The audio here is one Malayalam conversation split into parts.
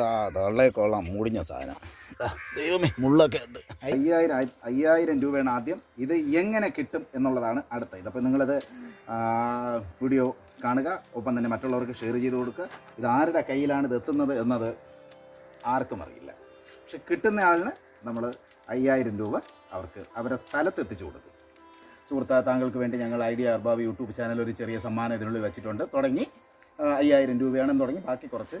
തള്ളേ കൊള്ളാം മൂടിഞ്ഞ സാധനം. ദൈവമേ മുള്ളൊക്കെ ഉണ്ട്. അയ്യായിരം അയ്യായിരം രൂപയാണ് ആദ്യം. ഇത് എങ്ങനെ കിട്ടും എന്നുള്ളതാണ് അടുത്ത ഇതപ്പോൾ നിങ്ങളിത് വീഡിയോ കാണുക. ഒപ്പം തന്നെ മറ്റുള്ളവർക്ക് ഷെയർ ചെയ്ത് കൊടുക്കുക. ഇത് ആരുടെ കയ്യിലാണ് ഇത് എത്തുന്നത് എന്നത് ആർക്കും അറിയില്ല. പക്ഷെ കിട്ടുന്ന ആളിന് നമ്മൾ അയ്യായിരം രൂപ അവർക്ക് അവരുടെ സ്ഥലത്ത് എത്തിച്ചു കൊടുക്കും. സുഹൃത്താ താങ്കൾക്ക് വേണ്ടി ഞങ്ങൾ ഐഡിയ അർബാബ് യൂട്യൂബ് ചാനൽ ഒരു ചെറിയ സമ്മാനം ഇതിനുള്ളിൽ വെച്ചിട്ടുണ്ട്. തുടങ്ങി അയ്യായിരം രൂപയാണെന്ന് തുടങ്ങി. ബാക്കി കുറച്ച്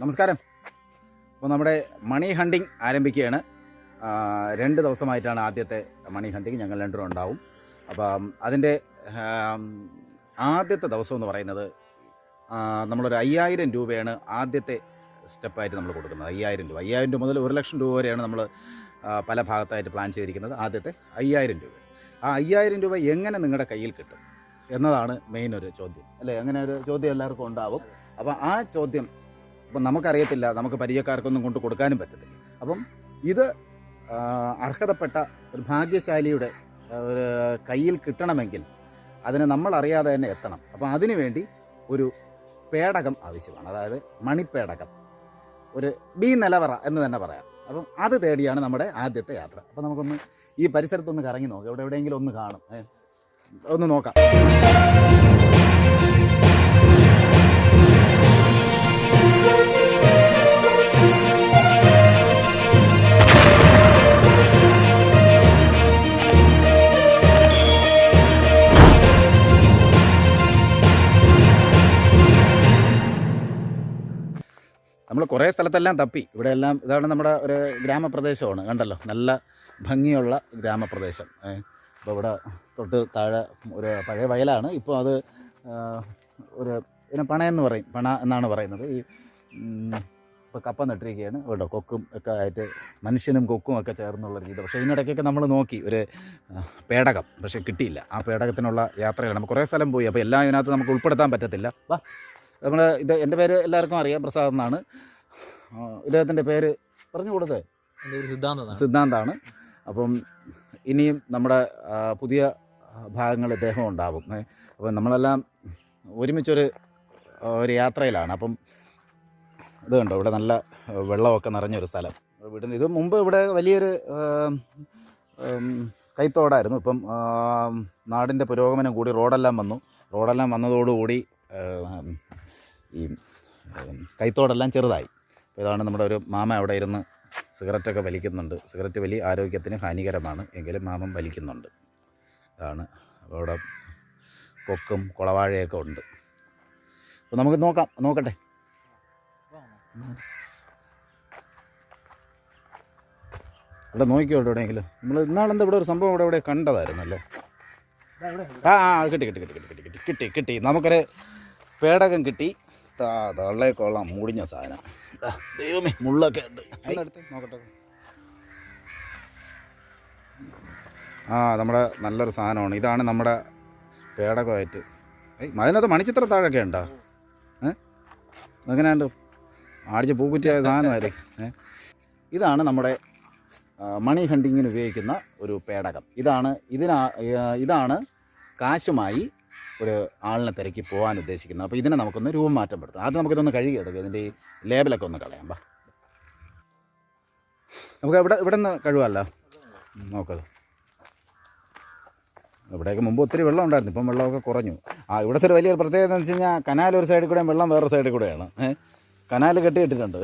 നമസ്കാരം. അപ്പോൾ നമ്മുടെ മണി ഹണ്ടിങ് ആരംഭിക്കുകയാണ്. രണ്ട് ദിവസമായിട്ടാണ് ആദ്യത്തെ മണി ഹണ്ടിങ് ഞങ്ങൾ രണ്ടും ഉണ്ടാവും. അപ്പം അതിന്റെ ആദ്യത്തെ ദിവസം എന്ന് പറയുന്നത് നമ്മളൊരു അയ്യായിരം രൂപയാണ് ആദ്യത്തെ സ്റ്റെപ്പായിട്ട് നമ്മൾ കൊടുക്കുന്നത്. അയ്യായിരം രൂപ. അയ്യായിരം രൂപ മുതൽ ഒരു ലക്ഷം രൂപ വരെയാണ് നമ്മൾ പല ഭാഗത്തായിട്ട് പ്ലാൻ ചെയ്തിരിക്കുന്നത് ആദ്യത്തെ അയ്യായിരം രൂപ. ആ അയ്യായിരം രൂപ എങ്ങനെ നിങ്ങളുടെ കയ്യിൽ കിട്ടും എന്നതാണ് മെയിൻ ഒരു ചോദ്യം. അല്ലേ? അങ്ങനെ ഒരു ചോദ്യം എല്ലാവർക്കും ഉണ്ടാവും. അപ്പോൾ ആ ചോദ്യം ഇപ്പം നമുക്കറിയത്തില്ല നമുക്ക് പരിചയക്കാർക്കൊന്നും കൊണ്ട് കൊടുക്കാനും പറ്റത്തില്ല. അപ്പം ഇത് അർഹതപ്പെട്ട ഒരു ഭാഗ്യശാലിയുടെ കയ്യിൽ കിട്ടണമെങ്കിൽ അതിന് നമ്മൾ അറിയാതെ തന്നെ എത്തണം. അപ്പം അതിനുവേണ്ടി ഒരു പേടകം ആവശ്യമാണ്. അതായത് മണിപ്പേടകം. ഒരു ബി നിലവറ എന്ന് തന്നെ പറയാം. അപ്പം അത് തേടിയാണ് നമ്മുടെ ആദ്യത്തെ യാത്ര. അപ്പം നമുക്കൊന്ന് ഈ പരിസരത്തൊന്ന് കറങ്ങി നോക്കാം. എവിടെ എവിടെയെങ്കിലും ഒന്ന് കാണും. ഒന്ന് നോക്കാം. നമ്മൾ കുറേ സ്ഥലത്തെല്ലാം തപ്പി. ഇവിടെ എല്ലാം ഇതാണ് നമ്മുടെ ഒരു ഗ്രാമപ്രദേശമാണ് കണ്ടല്ലോ? നല്ല ഭംഗിയുള്ള ഗ്രാമപ്രദേശം. അപ്പോൾ ഇവിടെ തൊട്ട് താഴെ ഒരു പഴയ വയലാണ്. ഇപ്പോൾ അത് ഒരു പിന്നെ പണയെന്ന് പറയും പണ എന്നാണ് പറയുന്നത്. ഈ ഇപ്പോൾ കപ്പ നട്ടിരിക്കുകയാണ് ഇവിടെ കൊക്കും ഒക്കെ ആയിട്ട് മനുഷ്യനും കൊക്കും ഒക്കെ ചേർന്നുള്ള രീതി. പക്ഷേ ഇതിനിടയ്ക്കൊക്കെ നമ്മൾ നോക്കി ഒരു പേടകം. പക്ഷേ കിട്ടിയില്ല. ആ പേടകത്തിനുള്ള യാത്രയാണ് നമ്മൾ കുറേ സ്ഥലം പോയി. അപ്പോൾ എല്ലാം ഇതിനകത്ത് നമുക്ക് ഉൾപ്പെടുത്താൻ പറ്റത്തില്ല. വാ. നമ്മൾ ഇത് എന്റെ പേര് എല്ലാവർക്കും അറിയാം. പ്രസാദ് എന്നാണ്. ഇദ്ദേഹത്തിന്റെ പേര് പറഞ്ഞു കൊടുത്തേ? സിദ്ധാന്തമാണ് സിദ്ധാന്താണ് അപ്പം ഇനിയും നമ്മുടെ പുതിയ ഭാഗങ്ങൾ ഇദ്ദേഹം ഉണ്ടാവും. അപ്പം നമ്മളെല്ലാം ഒരുമിച്ചൊരു ഒരു യാത്രയിലാണ്. അപ്പം ഇത് കണ്ടോ? ഇവിടെ നല്ല വെള്ളമൊക്കെ നിറഞ്ഞൊരു സ്ഥലം. വീടിന് ഇത് മുമ്പ് ഇവിടെ വലിയൊരു കൈത്തോടായിരുന്നു. ഇപ്പം നാടിന്റെ പുരോഗമനം കൂടി റോഡെല്ലാം വന്നു. റോഡെല്ലാം വന്നതോടുകൂടി ഈ കൈത്തോടെല്ലാം ചെറുതായി. ഇതാണ് നമ്മുടെ ഒരു മാമ അവിടെ ഇരുന്ന് സിഗരറ്റൊക്കെ വലിക്കുന്നുണ്ട്. സിഗരറ്റ് വലി ആരോഗ്യത്തിന് ഹാനികരമാണ്. എങ്കിലും മാമം വലിക്കുന്നുണ്ട്. അതാണ് അവിടെ കൊക്കും കുളവാഴയൊക്കെ ഉണ്ട്. അപ്പോൾ നമുക്ക് നോക്കാം. നോക്കട്ടെ. ഇവിടെ നോക്കിയോട്ടെ എവിടെയെങ്കിലും. നമ്മൾ ഇന്നാളെന്താ ഇവിടെ ഒരു സംഭവം ഇവിടെ ഇവിടെ കണ്ടതായിരുന്നല്ലോ? ആ ആ കിട്ടി കിട്ടി കിട്ടി കിട്ടി കിട്ടി കിട്ടി കിട്ടി. നമുക്കൊരു പേടകം കിട്ടി. തള്ളേ കൊള്ളാം മൂടിഞ്ഞ സാധനം. ദൈവമേ മുള്ളൊക്കെ ഉണ്ട്. നോക്കട്ടെ. ആ നമ്മുടെ നല്ലൊരു സാധനമാണ്. ഇതാണ് നമ്മുടെ പേടകമായിട്ട്. അതിനകത്ത് മണിച്ചിത്ര താഴൊക്കെ ഉണ്ടോ? ഏ? എങ്ങനെയുണ്ട് ആടിച്ച് പൂക്കുറ്റിയായ സാധനമായിരിക്കും ഇതാണ് നമ്മുടെ മണി ഹണ്ടിങ്ങിന് ഉപയോഗിക്കുന്ന ഒരു പേടകം. ഇതാണ് ഇതിനാ ഇതാണ് കാശുമായി ഒരു ആളിനെ തിരക്കി പോകാൻ ഉദ്ദേശിക്കുന്നത്. അപ്പോൾ ഇതിനെ നമുക്കൊന്ന് രൂപം മാറ്റം പെടുത്താം. ആദ്യം നമുക്കിതൊന്ന് കഴുകിയെടുക്കുക ഇതിന്റെ ഈ ലേബലൊക്കെ ഒന്ന് കളയാം. ബാ നമുക്ക് ഇവിടെ ഇവിടെ നിന്ന് കഴുകാമല്ലോ നോക്കത് ഇവിടെയൊക്കെ മുമ്പ് ഒത്തിരി വെള്ളം ഉണ്ടായിരുന്നു. ഇപ്പം വെള്ളമൊക്കെ കുറഞ്ഞു. ആ ഇവിടുത്തെ ഒരു വലിയൊരു പ്രത്യേകത എന്ന് വെച്ച് കഴിഞ്ഞാൽ കനാൽ ഒരു സൈഡിൽ കൂടെയും വെള്ളം വേറൊരു സൈഡിൽ കൂടെയാണ്. കനാൽ കെട്ടിയിട്ടിട്ടുണ്ട്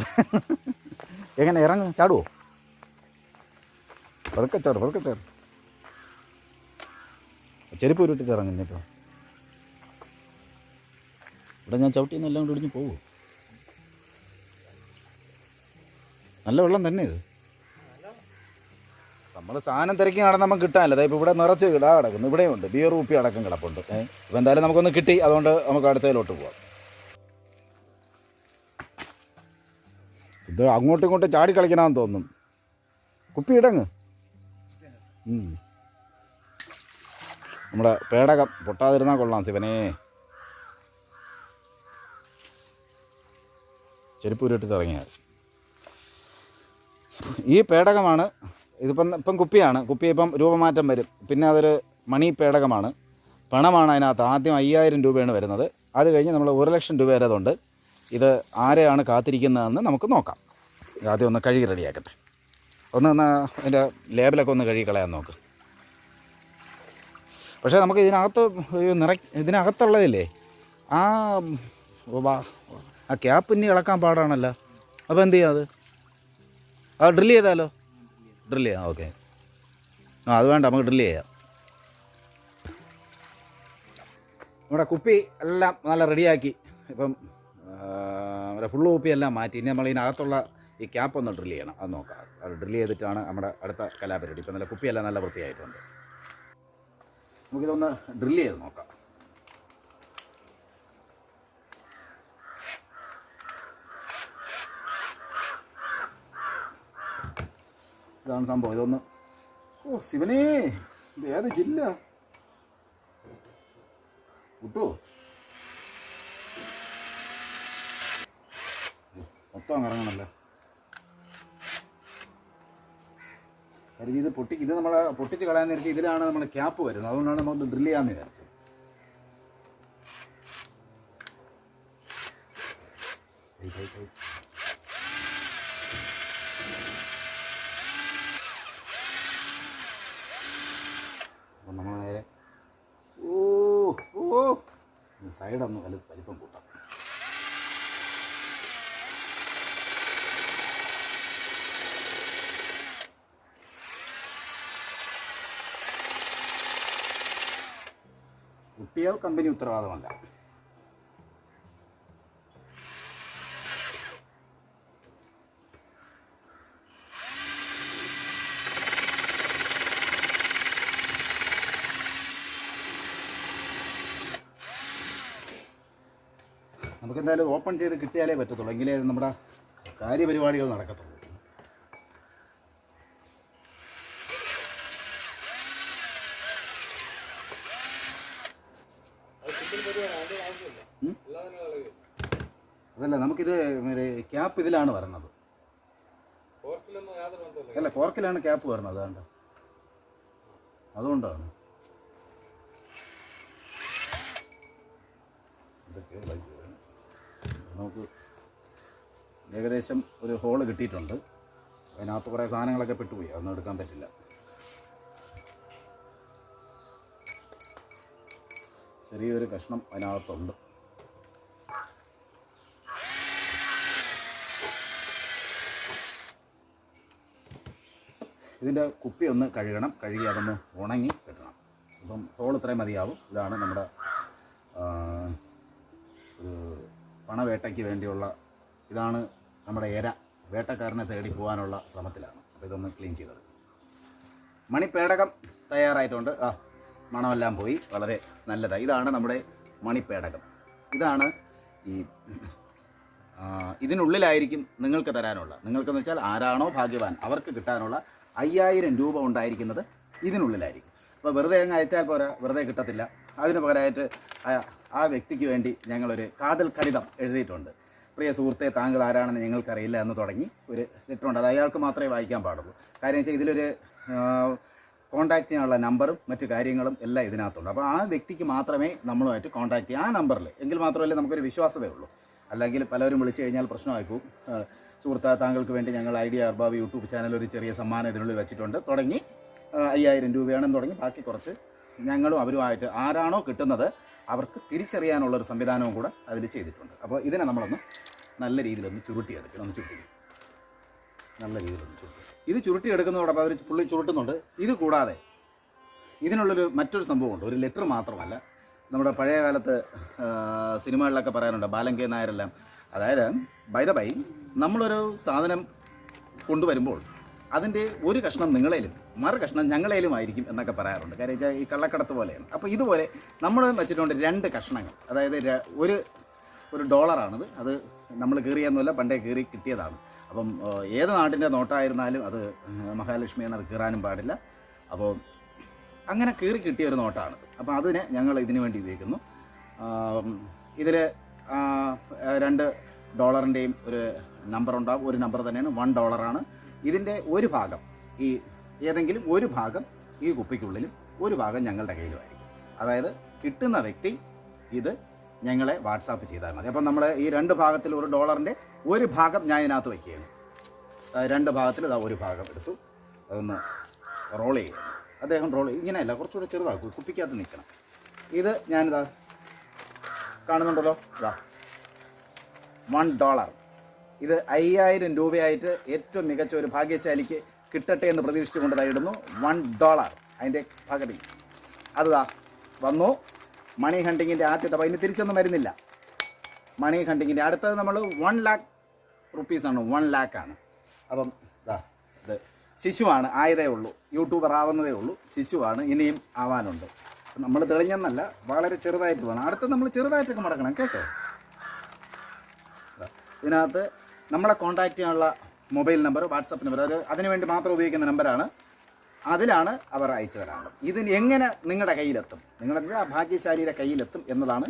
എങ്ങനെ ഇറങ്ങും ചാടുവോ? പതുക്കെ ചാട് പതുക്കെ ചാട്. ചെരുപ്പ് ഉരുട്ടിട്ട് ഇറങ്ങുന്നിട്ടോ ഇവിടെ ഞാൻ ചവിട്ടിന്ന് എല്ലാം കൂടി ഒടിഞ്ഞ് പോകുമോ നല്ല വെള്ളം തന്നെ ഇത്. നമ്മൾ സാധനം തിരക്കി നടന്ന് നമുക്ക് കിട്ടാനല്ല. അതായത് ഇവിടെ നിറച്ച് ഇടാ കിടക്കുന്നു. ഇവിടെയും ഉണ്ട്. ബിയർ ഊപ്പി അടക്കം കിടപ്പുണ്ട്. അപ്പോൾ എന്തായാലും നമുക്കൊന്ന് കിട്ടി. അതുകൊണ്ട് നമുക്ക് അടുത്തതിലോട്ട് പോവാം. ഇത് അങ്ങോട്ടും ഇങ്ങോട്ടും ചാടി കളിക്കണമെന്ന് തോന്നും. കുപ്പി ഇടങ്ങ്. നമ്മുടെ പേടകം പൊട്ടാതിരുന്നാൽ കൊള്ളാം ശിവനേ. ചെരുപ്പ് ഉരുട്ടിട്ട് ഇറങ്ങിയത് ഈ പേടകമാണ് ഇതിപ്പം ഇപ്പം കുപ്പിയാണ്. കുപ്പി ഇപ്പം രൂപമാറ്റം വരും. പിന്നെ അതൊരു മണി പേടകമാണ്. പണമാണ് അതിനകത്ത് ആദ്യം അയ്യായിരം രൂപയാണ് വരുന്നത്. അത് കഴിഞ്ഞ് നമ്മൾ ഒരു ലക്ഷം രൂപ വരെ അതുണ്ട്. ഇത് ആരെയാണ് കാത്തിരിക്കുന്നതെന്ന് നമുക്ക് നോക്കാം. ആദ്യം ഒന്ന് കഴുകി റെഡിയാക്കട്ടെ. ഒന്ന് ഒന്ന് അതിന്റെ ലേബലൊക്കെ ഒന്ന് കഴുകി കളയാൻ നോക്ക്. പക്ഷേ നമുക്ക് ഇതിനകത്ത് നിറ ഇതിനകത്തുള്ളതില്ലേ? ആ ആ ക്യാപ്പ് ഇനി ഇളക്കാൻ പാടാണല്ലോ. അപ്പോൾ എന്ത് ചെയ്യാം അത്? ആ ഡ്രിൽ ചെയ്താലോ? ഡ്രില്ല് ചെയ്യാം ഓക്കെ ആ അത് വേണ്ട നമുക്ക് ഡ്രില്ല് ചെയ്യാം. നമ്മുടെ കുപ്പി എല്ലാം നല്ല റെഡിയാക്കി ഇപ്പം നമ്മുടെ ഫുൾ കുപ്പി എല്ലാം മാറ്റി. ഇനി നമ്മൾ ഇതിനകത്തുള്ള ഈ ക്യാപ്പ് ഒന്ന് ഡ്രില്ല് ചെയ്യണം. അത് നോക്കാം. അത് ഡ്രില്ല് ചെയ്തിട്ടാണ് നമ്മുടെ അടുത്ത കലാപരിപാടി. ഇപ്പം നല്ല കുപ്പിയെല്ലാം നല്ല വൃത്തിയായിട്ടുണ്ട്. നമുക്കിതൊന്ന് ഡ്രില്ല് ചെയ്ത് നോക്കാം. ഇതാണ് സംഭവം. ഇതൊന്ന് ഓ ശിവനേ ഇത് ഏത് ജില്ല? കിട്ടുമോ മൊത്തം അങ്ങ് ഇറങ്ങണല്ലോ കാര്യം ഇത് പൊട്ടി ഇത് നമ്മൾ പൊട്ടിച്ച് കളയാൻ നേരത്തെ ഇതിലാണ് നമ്മൾ ക്യാപ്പ് വരുന്നത്. അതുകൊണ്ടാണ് നമ്മൾ ഡ്രിൽ ചെയ്യാന്ന് വിചാരിച്ചത്. അപ്പം നമ്മൾ നേരെ ഓ. ഓ സൈഡൊന്ന് വലു വലിപ്പം കൂട്ടാം. കുട്ടികൾ കമ്പനി ഉത്തരവാദമല്ല. നമുക്ക് എന്തായാലും ഓപ്പൺ ചെയ്ത് കിട്ടിയാലേ പറ്റത്തുള്ളൂ. എങ്കിലേ നമ്മുടെ കാര്യപരിപാടികൾ നടക്കത്തുള്ളൂ ഉം? അതല്ല നമുക്കിത് മറ്റേ ക്യാപ്പ് ഇതിലാണ് വരുന്നത്. അല്ല കോർക്കിലാണ് ക്യാപ്പ് വരുന്നത് അതുകൊണ്ട് അതുകൊണ്ടാണ്. നമുക്ക് ഏകദേശം ഒരു ഹോൾ കിട്ടിയിട്ടുണ്ട്. അതിനകത്ത് കുറേ സാധനങ്ങളൊക്കെ പെട്ടുപോയി. അതൊന്നും എടുക്കാൻ പറ്റില്ല. ചെറിയൊരു കഷ്ണം അതിനകത്തുണ്ട്. ഇതിന്റെ കുപ്പി ഒന്ന് കഴുകണം. കഴുകി അതൊന്ന് ഉണങ്ങി കിട്ടണം. അപ്പം ഹോൾ ഇത്രയും മതിയാവും. ഇതാണ് നമ്മുടെ ഒരു പണവേട്ടയ്ക്ക് വേണ്ടിയുള്ള ഇതാണ് നമ്മുടെ എര. വേട്ടക്കാരനെ തേടി പോകാനുള്ള ശ്രമത്തിലാണ്. അപ്പോൾ ഇതൊന്ന് ക്ലീൻ ചെയ്തത് മണിപ്പേടകം തയ്യാറായിട്ടുണ്ട്. ആ മണമെല്ലാം പോയി. വളരെ നല്ലതാണ് ഇതാണ് നമ്മുടെ മണിപ്പേടകം. ഇതാണ് ഈ ഇതിനുള്ളിലായിരിക്കും നിങ്ങൾക്ക് തരാനുള്ള. നിങ്ങൾക്കെന്ന് വെച്ചാൽ ആരാണോ ഭാഗ്യവാൻ. അവർക്ക് കിട്ടാനുള്ള അയ്യായിരം രൂപ ഉണ്ടായിരിക്കുന്നത് ഇതിനുള്ളിലായിരിക്കും. അപ്പോൾ വെറുതെ അങ്ങ് അയച്ചാൽ പോരാ വെറുതെ കിട്ടത്തില്ല. അതിന് പകരമായിട്ട് ആ- വ്യക്തിക്ക് വേണ്ടി ഞങ്ങളൊരു കാതൽ കടിതം എഴുതിയിട്ടുണ്ട്. പ്രിയ സുഹൃത്തെ താങ്കൾ ആരാണെന്ന് ഞങ്ങൾക്കറിയില്ല എന്ന് തുടങ്ങി ഒരു ലെറ്റർ ഉണ്ട്. അത് അയാൾക്ക് മാത്രമേ വായിക്കാൻ പാടുള്ളൂ. കാര്യം വെച്ചാൽ ഇതിലൊരു കോൺടാക്ട് ചെയ്യാനുള്ള നമ്പറും മറ്റു കാര്യങ്ങളും എല്ലാം ഇതിനകത്തുണ്ട്. അപ്പോൾ ആ വ്യക്തിക്ക് മാത്രമേ നമ്മളുമായിട്ട് കോൺടാക്ട് ചെയ്യാം. ആ നമ്പറിൽ എങ്കിൽ മാത്രമല്ലേ നമുക്കൊരു വിശ്വാസതയുള്ളൂ. അല്ലെങ്കിൽ പലരും വിളിച്ചു കഴിഞ്ഞാൽ പ്രശ്നമായി പോകും. സുഹൃത്താ താങ്കൾക്ക് വേണ്ടി ഞങ്ങൾ ഐഡിയ അർബാബ് യൂട്യൂബ് ചാനൽ ഒരു ചെറിയ സമ്മാനം ഇതിനുള്ളിൽ വെച്ചിട്ടുണ്ട്. തുടങ്ങി അയ്യായിരം രൂപയാണെന്ന് തുടങ്ങി. ബാക്കി കുറച്ച് ഞങ്ങളും അവരുമായിട്ട് ആരാണോ കിട്ടുന്നത് അവർക്ക് തിരിച്ചറിയാനുള്ളൊരു സംവിധാനവും കൂടെ അതിൽ ചെയ്തിട്ടുണ്ട്. അപ്പോൾ ഇതിനെ നമ്മളൊന്ന് നല്ല രീതിയിലൊന്ന് ചുരുട്ടിയെടുക്കണം ഒന്ന് ചുരുട്ടി. നല്ല രീതിയിലൊന്ന് ചുരുട്ടി. ഇത് ചുരുട്ടിയെടുക്കുന്നതോടൊപ്പം അവർ പുള്ളി ചുരുട്ടുന്നുണ്ട്. ഇത് കൂടാതെ ഇതിനുള്ളൊരു മറ്റൊരു സംഭവമുണ്ട്. ഒരു ലെറ്റർ മാത്രമല്ല. നമ്മുടെ പഴയ കാലത്ത് സിനിമകളിലൊക്കെ പറയാറുണ്ട് ബാലൻ നായരെല്ലാം. അതായത് ബൈ ദ ബൈ നമ്മളൊരു സാധനം കൊണ്ടുവരുമ്പോൾ അതിന്റെ ഒരു കഷ്ണം നിങ്ങളേലും മറു കഷ്ണം ഞങ്ങളേലും ആയിരിക്കും എന്നൊക്കെ പറയാറുണ്ട്. കാര്യം വെച്ചാൽ ഈ കള്ളക്കടത്ത് പോലെയാണ്. അപ്പോൾ ഇതുപോലെ നമ്മൾ വെച്ചിട്ടുണ്ട് രണ്ട് കഷ്ണങ്ങൾ. അതായത് ഒരു ഒരു ഡോളറാണിത്. അത് നമ്മൾ കീറിയൊന്നുമല്ല പണ്ടേ കീറി കിട്ടിയതാണ്. അപ്പം ഏത് നാട്ടിന്റെ നോട്ടായിരുന്നാലും അത് മഹാലക്ഷ്മി എന്നത് കീറാനും പാടില്ല. അപ്പോൾ അങ്ങനെ കീറി കിട്ടിയ ഒരു നോട്ടാണ്. അപ്പോൾ അതിനെ ഞങ്ങൾ ഇതിനു വേണ്ടി ഉപയോഗിക്കുന്നു. ഇതിൽ രണ്ട് ഡോളറിന്റെയും ഒരു നമ്പർ ഉണ്ടാകും ഒരു നമ്പർ തന്നെയാണ് വൺ ഡോളറാണ് ഇതിന്റെ ഒരു ഭാഗം ഈ ഏതെങ്കിലും ഒരു ഭാഗം ഈ കുപ്പിക്കുള്ളിലും ഒരു ഭാഗം ഞങ്ങളുടെ കയ്യിലുമായിരിക്കും. അതായത് കിട്ടുന്ന വ്യക്തി ഇത് ഞങ്ങളെ വാട്സാപ്പ് ചെയ്താൽ മതി. അപ്പം നമ്മൾ ഈ രണ്ട് ഭാഗത്തിൽ ഒരു ഡോളറിന്റെ ഒരു ഭാഗം ഞാൻ ഇതിനകത്ത് വയ്ക്കുകയാണ്. രണ്ട് ഭാഗത്തിൽ ഇതാ ഒരു ഭാഗം എടുത്തു. അതൊന്ന് റോൾ ചെയ്യുക അദ്ദേഹം റോൾ ഇങ്ങനെയല്ല കുറച്ചുകൂടെ ചെറുതാക്കും. കുപ്പിക്കകത്ത് നിൽക്കണം. ഇത് ഞാനിതാ കാണുന്നുണ്ടല്ലോ. ഇതാ വൺ ഡോളർ ഇത് അയ്യായിരം രൂപയായിട്ട് ഏറ്റവും മികച്ച ഒരു ഭാഗ്യശാലിക്ക് കിട്ടട്ടെ എന്ന് പ്രതീക്ഷിച്ചുകൊണ്ടതായിരുന്നു വൺ ഡോളർ അതിന്റെ പകുതി. അതാ വന്നു. മണി ഹണ്ടിങ്ങിന്റെ ആദ്യത്തെ പൈന് തിരിച്ചൊന്നും വരുന്നില്ല. മണി ഹണ്ടിങ്ങിന്റെ അടുത്തത് നമ്മൾ വൺ ലാക്ക് റുപ്പീസാണ് വൺ ലാക്കാണ് അപ്പം ഇതാ ഇത് ശിശുവാണ്. ആയതേ ഉള്ളൂ. യൂട്യൂബർ ആവുന്നതേ ഉള്ളൂ. ശിശുവാണ്. ഇനിയും ആവാനുണ്ട്. നമ്മൾ തെളിഞ്ഞെന്നല്ല വളരെ ചെറുതായിട്ട് വേണം അടുത്ത് നമ്മൾ ചെറുതായിട്ടൊക്കെ മടക്കണം കേട്ടോ? ഇതിനകത്ത് നമ്മളെ കോൺടാക്ട് ചെയ്യാനുള്ള മൊബൈൽ നമ്പർ വാട്സപ്പ് നമ്പർ അത് അതിനുവേണ്ടി മാത്രം ഉപയോഗിക്കുന്ന നമ്പറാണ് അതിലാണ് അവർ അയച്ചു തരാനുള്ളത് ഇതിന് എങ്ങനെ നിങ്ങളുടെ കയ്യിലെത്തും? നിങ്ങളുടെ ഭാഗ്യശാലിയുടെ കയ്യിലെത്തും എന്നതാണ്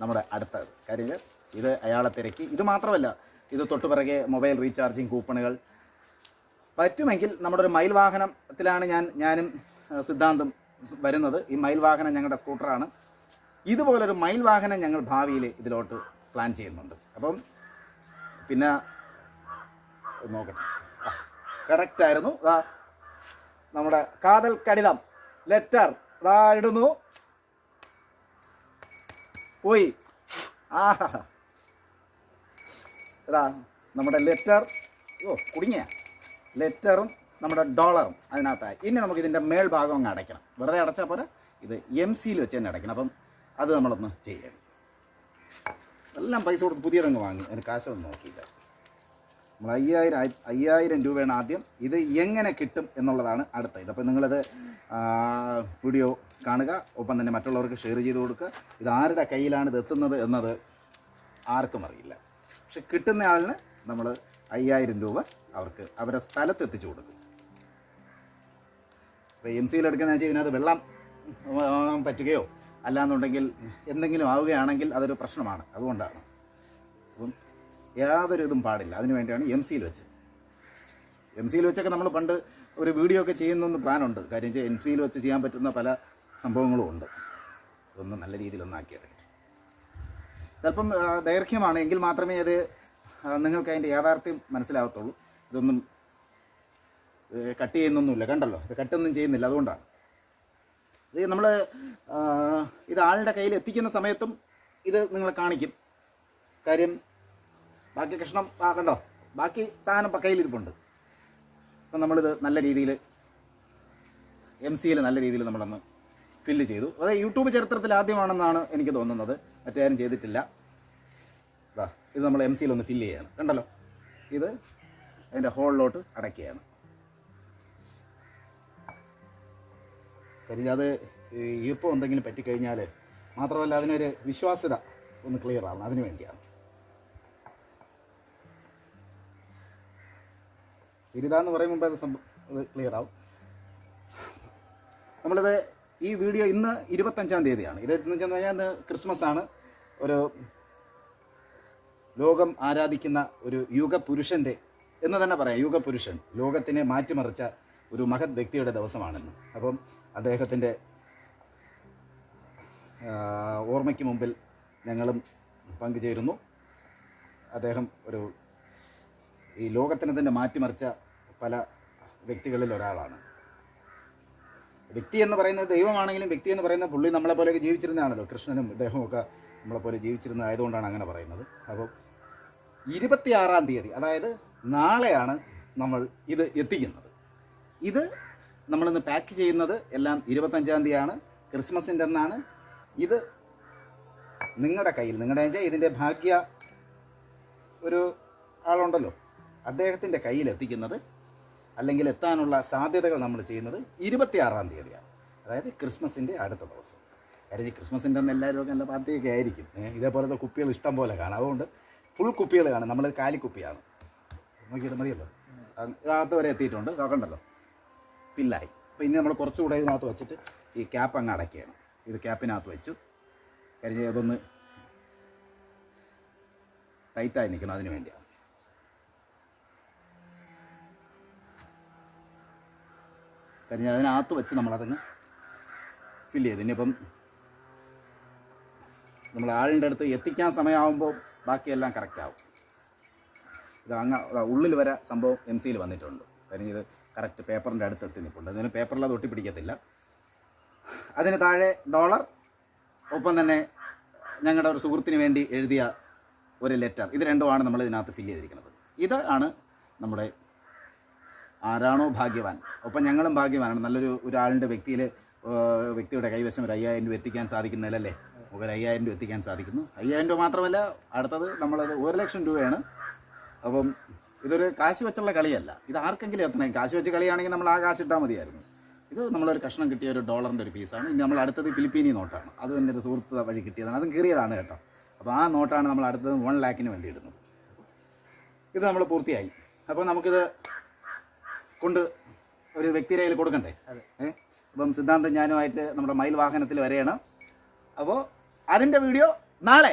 നമ്മുടെ അടുത്തത് കാര്യം. ഇത് അയാളെ തിരക്കി. ഇത് മാത്രമല്ല ഇത് തൊട്ടുപിറകെ മൊബൈൽ റീചാർജിങ് കൂപ്പണുകൾ പറ്റുമെങ്കിൽ നമ്മുടെ ഒരു മയിൽ വാഹനത്തിലാണ് ഞാൻ ഞാനും സിദ്ധാന്തം വരുന്നത്. ഈ മയിൽ വാഹനം ഞങ്ങളുടെ സ്കൂട്ടറാണ് ഇതുപോലൊരു മയിൽ വാഹനം ഞങ്ങൾ ഭാവിയിൽ ഇതിലോട്ട് പ്ലാൻ ചെയ്യുന്നുണ്ട്. അപ്പം പിന്നെ നോക്കട്ടെ. കറക്റ്റ് ആയിരുന്നു. ഇതാ നമ്മുടെ കാതൽ കടിതം ലെറ്റർ ഇതാ ഇടുന്നു. പോയി. ആ നമ്മുടെ ലെറ്റർ ഓ കുടുങ്ങിയ. ലെറ്ററും നമ്മുടെ ഡോളറും അതിനകത്തായി. ഇനി നമുക്ക് ഇതിന്റെ മേൽഭാഗം അങ്ങ് അടയ്ക്കണം. വെറുതെ അടച്ചാൽ പോലെ ഇത് എം സിയിൽ വെച്ച് തന്നെ അടയ്ക്കണം. അപ്പം അത് നമ്മളൊന്ന് ചെയ്യണം. എല്ലാം പൈസ കൊടുത്ത് പുതിയതങ്ങ് വാങ്ങി. അതിന് കാശൊന്നും നോക്കിയില്ല. നമ്മൾ അയ്യായിരം അയ്യായിരം രൂപയാണ് ആദ്യം. ഇത് എങ്ങനെ കിട്ടും എന്നുള്ളതാണ് അടുത്ത ഇത്. അപ്പോൾ നിങ്ങളത് വീഡിയോ കാണുക. ഒപ്പം തന്നെ മറ്റുള്ളവർക്ക് ഷെയർ ചെയ്ത് കൊടുക്കുക. ഇത് ആരുടെ കയ്യിലാണ് ഇത് എത്തുന്നത് എന്നത് ആർക്കും അറിയില്ല. പക്ഷെ കിട്ടുന്ന ആളിന് നമ്മൾ അയ്യായിരം രൂപ അവർക്ക് അവരുടെ സ്ഥലത്ത് എത്തിച്ചു കൊടുക്കും. ഇപ്പോൾ എം സിയിൽ എടുക്കുന്ന വെച്ചാൽ ഇതിനകത്ത് വെള്ളം പറ്റുകയോ? അല്ലാന്നുണ്ടെങ്കിൽ എന്തെങ്കിലും ആവുകയാണെങ്കിൽ അതൊരു പ്രശ്നമാണ്. അതുകൊണ്ടാണ്. യാതൊരു ഇതും പാടില്ല. അതിന് വേണ്ടിയാണ് എം സിയിൽ വെച്ച്. എം സിയിൽ വെച്ചൊക്കെ നമ്മൾ പണ്ട് ഒരു വീഡിയോ ഒക്കെ ചെയ്യുന്നൊന്ന് പ്ലാനുണ്ട് കാര്യം വെച്ചാൽ എം സിയിൽ വെച്ച് ചെയ്യാൻ പറ്റുന്ന പല സംഭവങ്ങളും ഉണ്ട്. ഇതൊന്ന് നല്ല രീതിയിലൊന്ന് ആക്കിയെടുക്കട്ടെ ചിലപ്പം ദൈർഘ്യമാണ്. എങ്കിൽ മാത്രമേ അത് നിങ്ങൾക്ക് അതിന്റെ യാഥാർത്ഥ്യം മനസ്സിലാവത്തുള്ളൂ. ഇതൊന്നും കട്ട് ചെയ്യുന്നൊന്നുമില്ല. കണ്ടല്ലോ? ഇത് കട്ടൊന്നും ചെയ്യുന്നില്ല. അതുകൊണ്ടാണ്. ഇത് നമ്മൾ ഇത് ആളുടെ കയ്യിൽ എത്തിക്കുന്ന സമയത്തും ഇത് നിങ്ങളെ കാണിക്കും. കാര്യം ബാക്കി കഷ്ണം ആ കണ്ടോ? ബാക്കി സാധനം കയ്യിലിരിപ്പുണ്ട്. അപ്പം നമ്മളിത് നല്ല രീതിയിൽ എം സിയിൽ നല്ല രീതിയിൽ നമ്മളൊന്ന് ഫില്ല് ചെയ്തു. അത് യൂട്യൂബ് ചരിത്രത്തിൽ ആദ്യമാണെന്നാണ് എനിക്ക് തോന്നുന്നത്. മറ്റാരും ചെയ്തിട്ടില്ല. ഇതാ ഇത് നമ്മൾ എം സിയിൽ ഒന്ന് ഫില്ല് ചെയ്യണം. കണ്ടല്ലോ? ഇത് അതിന്റെ ഹോളിലോട്ട് അടയ്ക്കുകയാണ്. കാര്യം അത് ഈർപ്പം എന്തെങ്കിലും പറ്റിക്കഴിഞ്ഞാൽ മാത്രമല്ല അതിനൊരു വിശ്വാസ്യത ഒന്ന് ക്ലിയർ ആവണം. അതിന് വേണ്ടിയാണ്. സിരിത എന്ന് പറയും മുമ്പേ അത് സംഭവം അത് ക്ലിയർ ആവും. നമ്മളിത് ഈ വീഡിയോ ഇന്ന് ഇരുപത്തഞ്ചാം തീയതിയാണ്. ഇരുപത്തഞ്ചാം തീയതി ഇന്ന് ക്രിസ്മസ് ആണ് ഒരു ലോകം ആരാധിക്കുന്ന ഒരു യുഗപുരുഷന്റെ എന്ന് തന്നെ പറയാം യുഗപുരുഷൻ ലോകത്തിനെ മാറ്റിമറിച്ച ഒരു മഹത് വ്യക്തിയുടെ ദിവസമാണെന്ന്. അപ്പം അദ്ദേഹത്തിന്റെ ഓർമ്മയ്ക്ക് മുമ്പിൽ ഞങ്ങളും പങ്കുചേരുന്നു. അദ്ദേഹം ഒരു ഈ ലോകത്തിനെ തന്നെ മാറ്റിമറിച്ച പല വ്യക്തികളിൽ ഒരാളാണ്. വ്യക്തി എന്ന് പറയുന്നത് ദൈവമാണെങ്കിലും വ്യക്തി എന്ന് പറയുന്ന പുള്ളി നമ്മളെ പോലെയൊക്കെ ജീവിച്ചിരുന്നതാണല്ലോ. കൃഷ്ണനും ഇദ്ദേഹമൊക്കെ നമ്മളെപ്പോലെ നമ്മളെ പോലെ ജീവിച്ചിരുന്ന ആയതുകൊണ്ടാണ് അങ്ങനെ പറയുന്നത്. അപ്പോൾ ഇരുപത്തിയാറാം തീയതി അതായത് നാളെയാണ് നമ്മൾ ഇത് എത്തിക്കുന്നത്. ഇത് നമ്മളിന്ന് പാക്ക് ചെയ്യുന്നത് എല്ലാം ഇരുപത്തഞ്ചാം തീയതിയാണ്. ക്രിസ്മസിന്റെ അന്നാണ്. ഇത് നിങ്ങളുടെ കയ്യിൽ നിങ്ങളുടെ വെച്ചാൽ ഇതിന്റെ ഭാഗ്യ ഒരു ആളുണ്ടല്ലോ. അദ്ദേഹത്തിന്റെ കയ്യിൽ എത്തിക്കുന്നത് അല്ലെങ്കിൽ എത്താനുള്ള സാധ്യതകൾ നമ്മൾ ചെയ്യുന്നത് ഇരുപത്തിയാറാം തീയതിയാണ്. അതായത് ക്രിസ്മസിന്റെ അടുത്ത ദിവസം. കാര്യം ക്രിസ്മസിന്റെ അന്ന് എല്ലാവരും നല്ല പാർട്ടിയൊക്കെ ആയിരിക്കും. ഇതേപോലത്തെ കുപ്പികൾ ഇഷ്ടം പോലെ കാണാം. അതുകൊണ്ട് ഫുൾ കുപ്പികൾ കാണും. നമ്മൾ കാലിക്കുപ്പിയാണ്. നോക്കിയിട്ട് മതിയല്ലോ? ഇതിനകത്ത് വരെ എത്തിയിട്ടുണ്ട്. നോക്കണ്ടല്ലോ ഫില്ലായി. അപ്പോൾ ഇനി നമ്മൾ കുറച്ചുകൂടെ ഇതിനകത്ത് വെച്ചിട്ട് ഈ ക്യാപ്പ് അങ്ങ് അടയ്ക്കുകയാണ്. ഇത് ക്യാപ്പിനകത്ത് വെച്ചു. കാര്യം അതൊന്ന് ടൈറ്റായി നിൽക്കണം. അതിന് വേണ്ടിയാണ്. കാര്യം അതിനകത്ത് വെച്ച് നമ്മളതങ്ങ് ഫില്ല് ചെയ്ത്. ഇനിയിപ്പം നമ്മൾ ആളിന്റെ അടുത്ത് എത്തിക്കാൻ സമയമാകുമ്പോൾ ബാക്കിയെല്ലാം കറക്റ്റാവും ഇത് അങ്ങ് ഉള്ളിൽ വരെ സംഭവം എം സിയിൽ വന്നിട്ടുണ്ട്. കാര്യം ഇത് കറക്റ്റ് പേപ്പറിന്റെ അടുത്ത് എത്തി നിൽപ്പുണ്ട് അതിന് പേപ്പറിൽ അത് ഒട്ടിപ്പിടിക്കത്തില്ല. അതിന് താഴെ ഡോളർ ഒപ്പം തന്നെ ഞങ്ങളുടെ ഒരു സുഹൃത്തിന് വേണ്ടി എഴുതിയ ഒരു ലെറ്റർ ഇത് രണ്ടുമാണ് നമ്മൾ ഇതിനകത്ത് ഫില്ല് ചെയ്തിരിക്കുന്നത്. ഇത് ആണ് നമ്മുടെ ആരാണോ ഭാഗ്യവാൻ. ഒപ്പം ഞങ്ങളും ഭാഗ്യവാനാണ്. നല്ലൊരു ഒരാളിന്റെ വ്യക്തിയിൽ വ്യക്തിയുടെ കൈവശം ഒരു അയ്യായിരം രൂപ എത്തിക്കാൻ സാധിക്കുന്നതിലല്ലേ? ഒരു അയ്യായിരം രൂപ എത്തിക്കാൻ സാധിക്കുന്നു. അയ്യായിരം രൂപ മാത്രമല്ല അടുത്തത് നമ്മളത് ഒരു ലക്ഷം രൂപയാണ്. അപ്പം ഇതൊരു കാശ് വെച്ചുള്ള കളിയല്ല. ഇത് ആർക്കെങ്കിലും എത്തണം. കാശ് വെച്ച് കളിയാണെങ്കിൽ നമ്മൾ ആ കാശ് ഇട്ടാൽ മതിയായിരുന്നു. ഇത് നമ്മളൊരു കഷ്ണം കിട്ടിയ ഒരു ഡോളറിന്റെ ഒരു പീസാണ്. ഇനി നമ്മൾ അടുത്തത് ഫിലിപ്പീനി നോട്ടാണ്. അത് എന്റെ ഒരു സുഹൃത്ത് വഴി കിട്ടിയതാണ്. അതും കീറിയതാണ് കേട്ടോ. അപ്പോൾ ആ നോട്ടാണ് നമ്മൾ അടുത്തത് വൺ ലാക്കിന് വേണ്ടി ഇടുന്നത്. ഇത് നമ്മൾ പൂർത്തിയായി. അപ്പോൾ നമുക്കിത് കൊണ്ട് ഒരു വ്യക്തിയുടെ കയ്യിൽ കൊടുക്കണ്ടേ? ഏഹ് അപ്പം സിദ്ധാന്തം ഞാനുമായിട്ട് നമ്മുടെ മയിൽ വാഹനത്തിൽ വരെയാണ്. അപ്പോൾ അതിന്റെ വീഡിയോ നാളെ